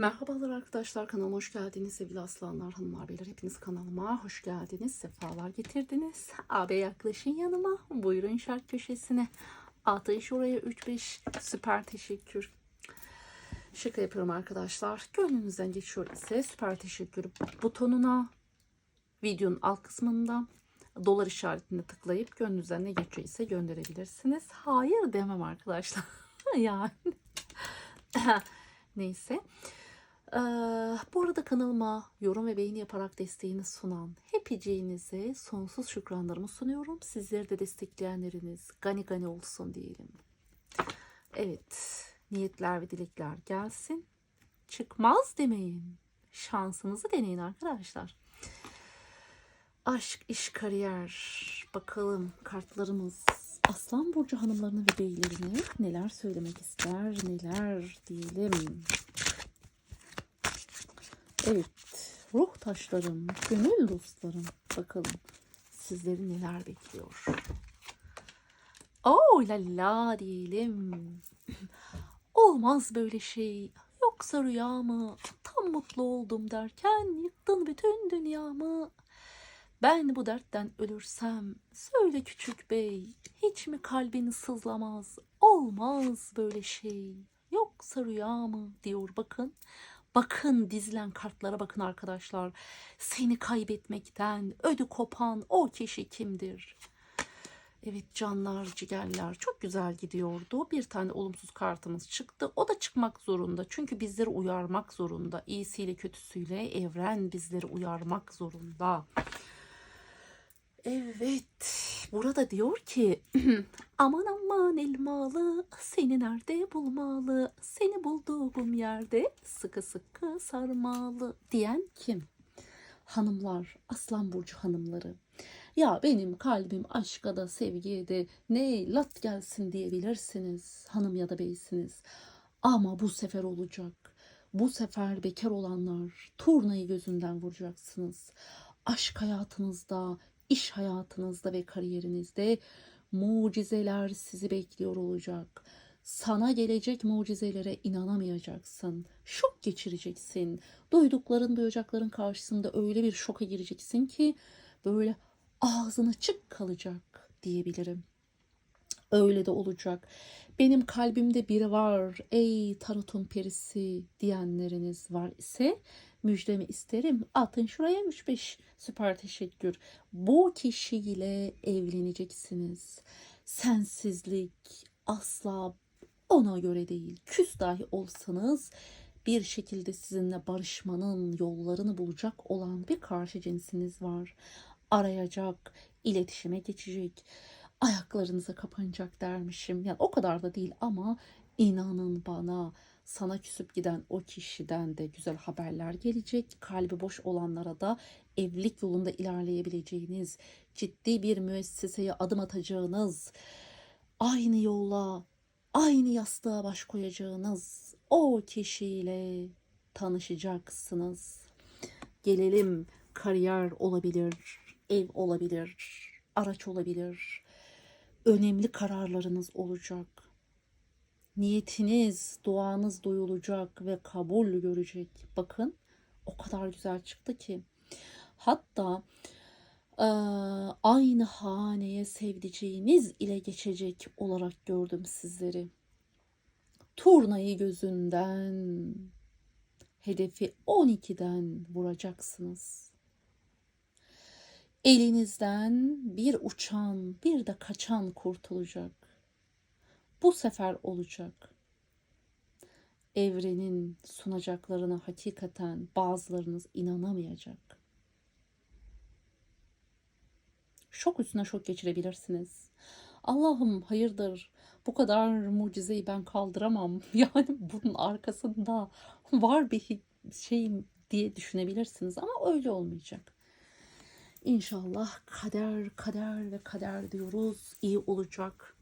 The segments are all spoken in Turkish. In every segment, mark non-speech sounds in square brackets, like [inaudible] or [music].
Merhabalar arkadaşlar kanalıma hoş geldiniz. Sevgili aslanlar hanımlar beyler hepiniz kanalıma hoş geldiniz. Sefalar getirdiniz. Abi yaklaşın yanıma. Buyurun şark köşesine. Atın şuraya 3-5 süper teşekkür. Şaka yapıyorum arkadaşlar. Gönlünüzden geçiyor ise süper teşekkür butonuna videonun alt kısmında dolar işaretine tıklayıp gönlünüzden ne geçiyor ise gönderebilirsiniz. Hayır demem arkadaşlar. [laughs] Yani. [laughs] Neyse ee, bu arada kanalıma yorum ve beğeni yaparak desteğini sunan hepiciğinize sonsuz şükranlarımı sunuyorum. Sizleri de destekleyenleriniz gani gani olsun diyelim. Evet, niyetler ve dilekler gelsin. Çıkmaz demeyin. Şansınızı deneyin arkadaşlar. Aşk, iş, kariyer. Bakalım kartlarımız Aslan Burcu hanımlarına ve beylerine neler söylemek ister, neler diyelim. Evet, ruh taşlarım, gönül dostlarım. Bakalım sizleri neler bekliyor. Oh la la diyelim. Olmaz böyle şey. Yoksa rüya mı? Tam mutlu oldum derken yıktın bütün dünyamı. Ben bu dertten ölürsem söyle küçük bey hiç mi kalbini sızlamaz? Olmaz böyle şey. Yoksa rüya mı diyor bakın. Bakın dizilen kartlara bakın arkadaşlar. Seni kaybetmekten ödü kopan o kişi kimdir? Evet canlar, cigerler çok güzel gidiyordu. Bir tane olumsuz kartımız çıktı. O da çıkmak zorunda. Çünkü bizleri uyarmak zorunda. İyisiyle kötüsüyle evren bizleri uyarmak zorunda. Evet, burada diyor ki [clears throat] aman aman elmalı seni nerede bulmalı seni bulduğum yerde sıkı sıkı sarmalı diyen kim? Hanımlar, Aslan Burcu hanımları. Ya benim kalbim aşka da sevgiye de ne lat gelsin diyebilirsiniz hanım ya da beysiniz. Ama bu sefer olacak. Bu sefer bekar olanlar turnayı gözünden vuracaksınız. Aşk hayatınızda, iş hayatınızda ve kariyerinizde mucizeler sizi bekliyor olacak. Sana gelecek mucizelere inanamayacaksın. Şok geçireceksin. Duydukların, duyacakların karşısında öyle bir şoka gireceksin ki böyle ağzın açık kalacak diyebilirim. Öyle de olacak. Benim kalbimde biri var ey tarotun perisi diyenleriniz var ise müjdemi isterim. Atın şuraya 3-5 süper teşekkür. Bu kişiyle evleneceksiniz. Sensizlik asla ona göre değil. Küs dahi olsanız bir şekilde sizinle barışmanın yollarını bulacak olan bir karşı cinsiniz var. Arayacak, iletişime geçecek, ayaklarınıza kapanacak dermişim. Yani o kadar da değil ama inanın bana sana küsüp giden o kişiden de güzel haberler gelecek. Kalbi boş olanlara da evlilik yolunda ilerleyebileceğiniz, ciddi bir müesseseye adım atacağınız, aynı yola, aynı yastığa baş koyacağınız o kişiyle tanışacaksınız. Gelelim kariyer olabilir, ev olabilir, araç olabilir. Önemli kararlarınız olacak niyetiniz, duanız duyulacak ve kabul görecek. Bakın o kadar güzel çıktı ki. Hatta e, aynı haneye sevdiceğiniz ile geçecek olarak gördüm sizleri. Turnayı gözünden, hedefi 12'den vuracaksınız. Elinizden bir uçan, bir de kaçan kurtulacak bu sefer olacak. Evrenin sunacaklarına hakikaten bazılarınız inanamayacak. Şok üstüne şok geçirebilirsiniz. Allah'ım hayırdır bu kadar mucizeyi ben kaldıramam. [laughs] Yani bunun arkasında var bir şey diye düşünebilirsiniz ama öyle olmayacak. İnşallah kader kader ve kader diyoruz iyi olacak.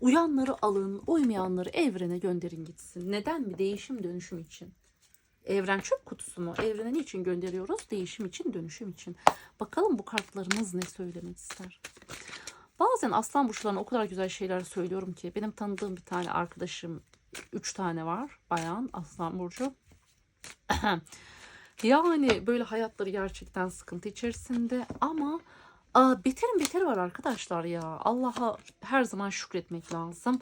Uyanları alın, uymayanları evrene gönderin gitsin. Neden mi? Değişim dönüşüm için. Evren çöp kutusu mu? Evrene niçin gönderiyoruz? Değişim için, dönüşüm için. Bakalım bu kartlarımız ne söylemek ister. Bazen aslan burçlarına o kadar güzel şeyler söylüyorum ki. Benim tanıdığım bir tane arkadaşım, üç tane var. Bayan aslan burcu. [clears throat] yani böyle hayatları gerçekten sıkıntı içerisinde ama aa, beterin beteri var arkadaşlar ya. Allah'a her zaman şükretmek lazım.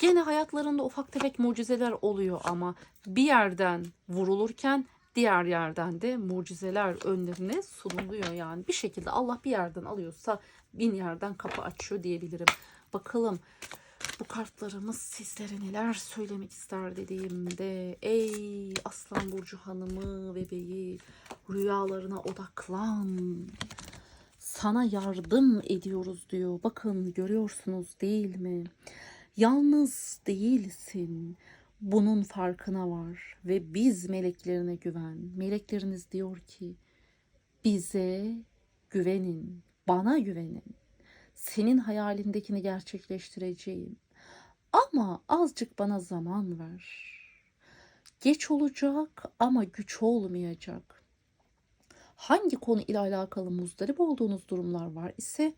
Gene hayatlarında ufak tefek mucizeler oluyor ama bir yerden vurulurken diğer yerden de mucizeler önlerine sunuluyor yani. Bir şekilde Allah bir yerden alıyorsa bin yerden kapı açıyor diyebilirim. Bakalım bu kartlarımız sizlere neler söylemek ister dediğimde ey Aslan Burcu hanımı bebeği rüyalarına odaklan. Sana yardım ediyoruz diyor. Bakın görüyorsunuz değil mi? Yalnız değilsin. Bunun farkına var ve biz meleklerine güven. Melekleriniz diyor ki bize güvenin, bana güvenin. Senin hayalindekini gerçekleştireceğim. Ama azıcık bana zaman ver. Geç olacak ama güç olmayacak. Hangi konu ile alakalı muzdarip olduğunuz durumlar var ise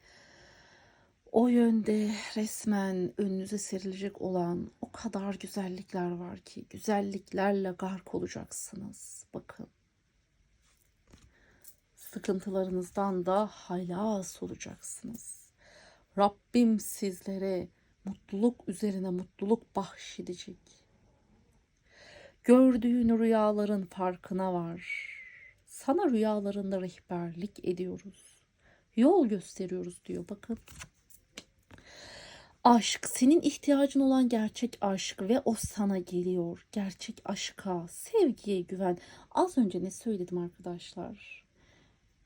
o yönde resmen önünüze serilecek olan o kadar güzellikler var ki güzelliklerle gark olacaksınız. Bakın. Sıkıntılarınızdan da halas olacaksınız. Rabbim sizlere mutluluk üzerine mutluluk bahşedecek. Gördüğün rüyaların farkına var. Sana rüyalarında rehberlik ediyoruz. Yol gösteriyoruz diyor bakın. Aşk senin ihtiyacın olan gerçek aşk ve o sana geliyor. Gerçek aşka, sevgiye güven. Az önce ne söyledim arkadaşlar?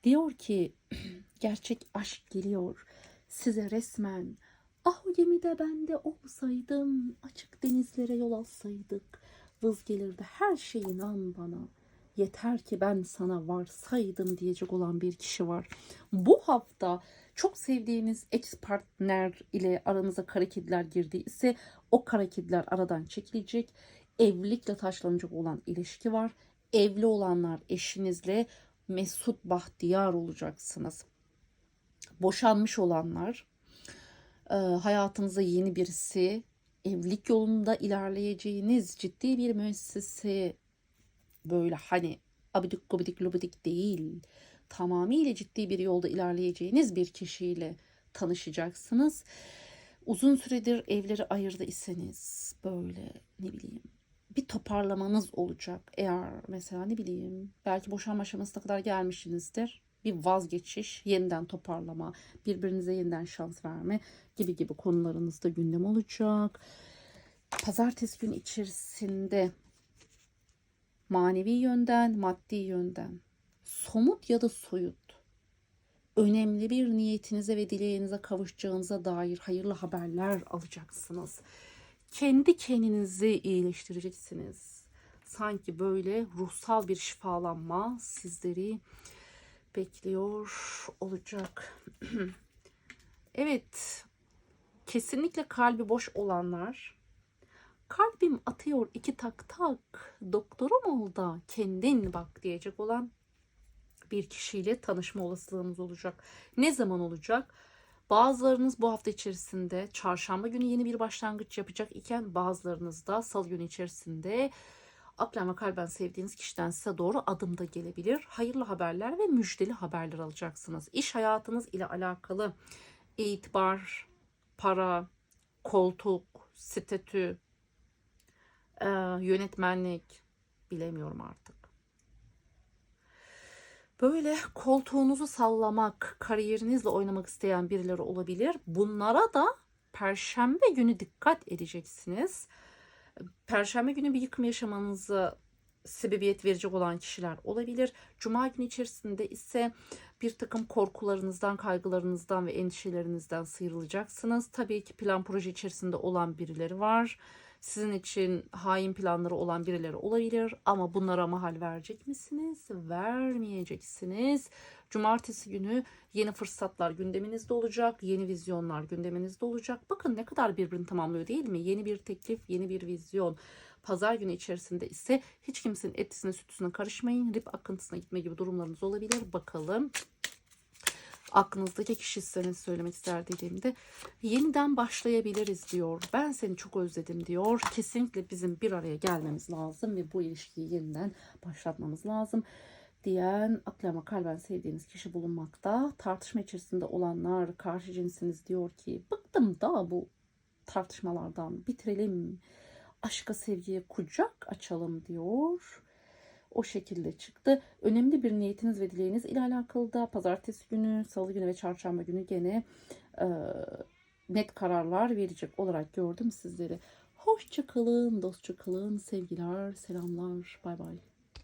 Diyor ki [clears throat] gerçek aşk geliyor. Size resmen ah o gemide ben de olsaydım açık denizlere yol alsaydık vız gelirdi her şey inan bana yeter ki ben sana varsaydım diyecek olan bir kişi var. Bu hafta çok sevdiğiniz ex partner ile aranıza kara kediler girdiyse o kara kediler aradan çekilecek. Evlilikle taşlanacak olan ilişki var. Evli olanlar eşinizle mesut bahtiyar olacaksınız. Boşanmış olanlar e, hayatınıza yeni birisi evlilik yolunda ilerleyeceğiniz ciddi bir müessese böyle hani abidik gubidik lubidik değil tamamıyla ciddi bir yolda ilerleyeceğiniz bir kişiyle tanışacaksınız. Uzun süredir evleri ayırdı iseniz böyle ne bileyim bir toparlamanız olacak. Eğer mesela ne bileyim belki boşanma aşamasına kadar gelmişsinizdir. Bir vazgeçiş, yeniden toparlama, birbirinize yeniden şans verme gibi gibi konularınızda gündem olacak. Pazartesi günü içerisinde manevi yönden, maddi yönden, somut ya da soyut önemli bir niyetinize ve dileğinize kavuşacağınıza dair hayırlı haberler alacaksınız. Kendi kendinizi iyileştireceksiniz. Sanki böyle ruhsal bir şifalanma sizleri bekliyor olacak. [clears throat] evet, kesinlikle kalbi boş olanlar kalbim atıyor iki tak tak doktorum ol da kendin bak diyecek olan bir kişiyle tanışma olasılığınız olacak. Ne zaman olacak? Bazılarınız bu hafta içerisinde çarşamba günü yeni bir başlangıç yapacak iken bazılarınız da salı günü içerisinde aklen ve kalben sevdiğiniz kişiden size doğru adım da gelebilir. Hayırlı haberler ve müjdeli haberler alacaksınız. İş hayatınız ile alakalı itibar, para, koltuk, statü, e, yönetmenlik bilemiyorum artık. Böyle koltuğunuzu sallamak, kariyerinizle oynamak isteyen birileri olabilir. Bunlara da perşembe günü dikkat edeceksiniz. Perşembe günü bir yıkım yaşamanızı sebebiyet verecek olan kişiler olabilir. Cuma günü içerisinde ise bir takım korkularınızdan, kaygılarınızdan ve endişelerinizden sıyrılacaksınız. Tabii ki plan proje içerisinde olan birileri var. Sizin için hain planları olan birileri olabilir ama bunlara mahal verecek misiniz? Vermeyeceksiniz. Cumartesi günü yeni fırsatlar gündeminizde olacak, yeni vizyonlar gündeminizde olacak. Bakın ne kadar birbirini tamamlıyor değil mi? Yeni bir teklif, yeni bir vizyon. Pazar günü içerisinde ise hiç kimsenin etisine sütüsüne karışmayın. Rip akıntısına gitme gibi durumlarınız olabilir. Bakalım aklınızdaki kişi size ne söylemek ister dediğimde yeniden başlayabiliriz diyor. Ben seni çok özledim diyor. Kesinlikle bizim bir araya gelmemiz lazım ve bu ilişkiyi yeniden başlatmamız lazım diyen aklı ama kalben sevdiğiniz kişi bulunmakta. Tartışma içerisinde olanlar karşı cinsiniz diyor ki bıktım da bu tartışmalardan bitirelim. Aşka sevgiye kucak açalım diyor. O şekilde çıktı. Önemli bir niyetiniz ve dileğiniz ile alakalı da pazartesi günü, salı günü ve çarşamba günü gene e, net kararlar verecek olarak gördüm sizleri. Hoşça kalın, dostça kalın, sevgiler, selamlar, bay bay.